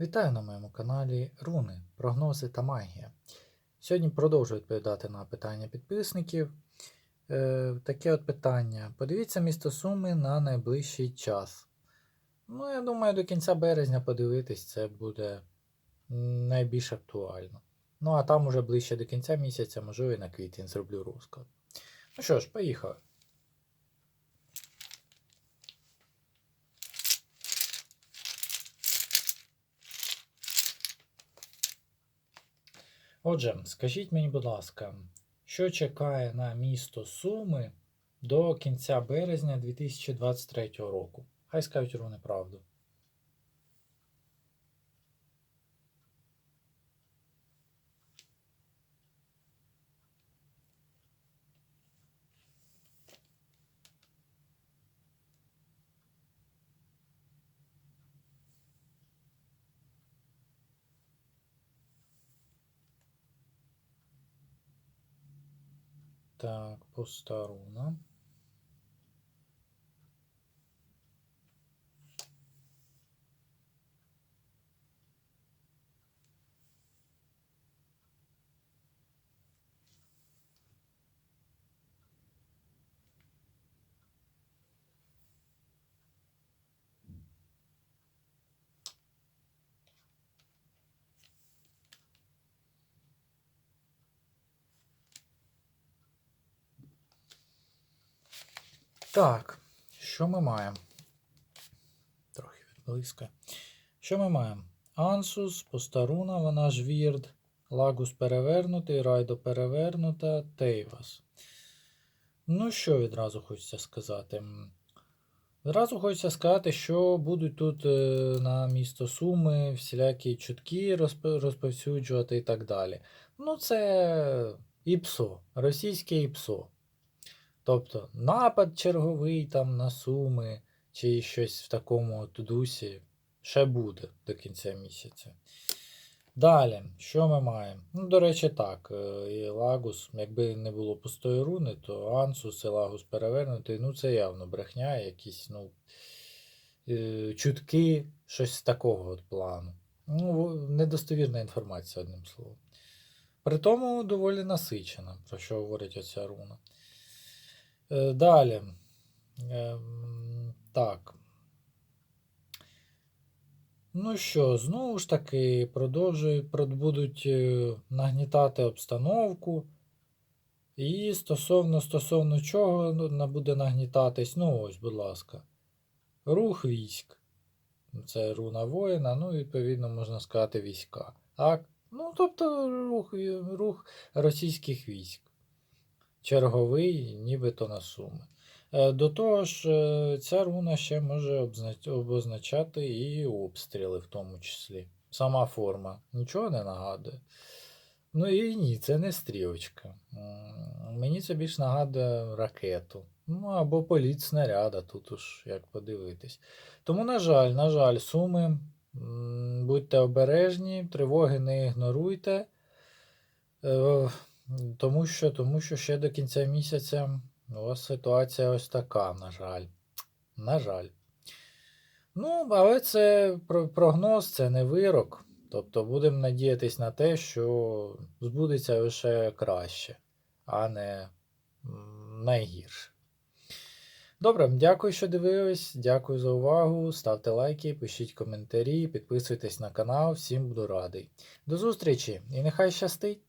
Вітаю на моєму каналі Руни, прогнози та магія. Сьогодні продовжую відповідати на питання підписників. Е, таке от питання. Подивіться місто Суми на найближчий час. Ну, я думаю, до кінця березня подивитись це буде найбільш актуально. Ну, а там уже ближче до кінця місяця, можливо, і на квітень зроблю розклад. Ну що ж, поїхали. Отже, скажіть мені, будь ласка, що чекає на місто Суми до кінця березня 2023 року? Хай скажуть руни правду. Так, по руна. Так, що ми маємо? Трохи відблискає. Що ми маємо? Ансус, Постаруна, вона ж Вірд, Лагус перевернутий, Райдо перевернута, Тейвас. Ну, що відразу хочеться сказати? М, Відразу хочеться сказати, що будуть тут е, на місто Суми всілякі чутки розп- розповсюджувати і так далі. Ну, це ІПСО, російське ІПСО. Тобто напад черговий там на Суми чи щось в такому дусі ще буде до кінця місяця. Далі, що ми маємо? Ну, до речі, так, е, і Лагус, якби не було пустої руни, то Ансус і Лагус перевернутий, ну це явно брехня, якісь ну, е, чутки, щось з такого от плану. Ну, недостовірна інформація, одним словом. При тому доволі насичена, про що говорить оця руна. Е, Далі. Ем, Так. Ну що, знову ж таки, продовжують, будуть е, нагнітати обстановку. І стосовно, стосовно чого ну, буде нагнітатись, ну ось, будь ласка, рух військ. Це руна воїна, ну, відповідно, можна сказати, війська. Так? Ну, тобто рух, рух російських військ черговий, нібито на суми. Е, До того ж, е, ця руна ще може обозначати і обстріли, в тому числі. Сама форма нічого не нагадує. Ну і ні, це не стрілочка. Мені це більш нагадує ракету. Ну або політ снаряда, тут уж як подивитись. Тому, на жаль, на жаль, суми. Будьте обережні, тривоги не ігноруйте. Тому що, тому що ще до кінця місяця у вас ситуація ось така, на жаль. На жаль. Ну, але це прогноз, це не вирок. Тобто будемо надіятись на те, що збудеться лише краще, а не найгірше. Добре, дякую, що дивились. Дякую за увагу. Ставте лайки, пишіть коментарі, підписуйтесь на канал. Всім буду радий. До зустрічі і нехай щастить!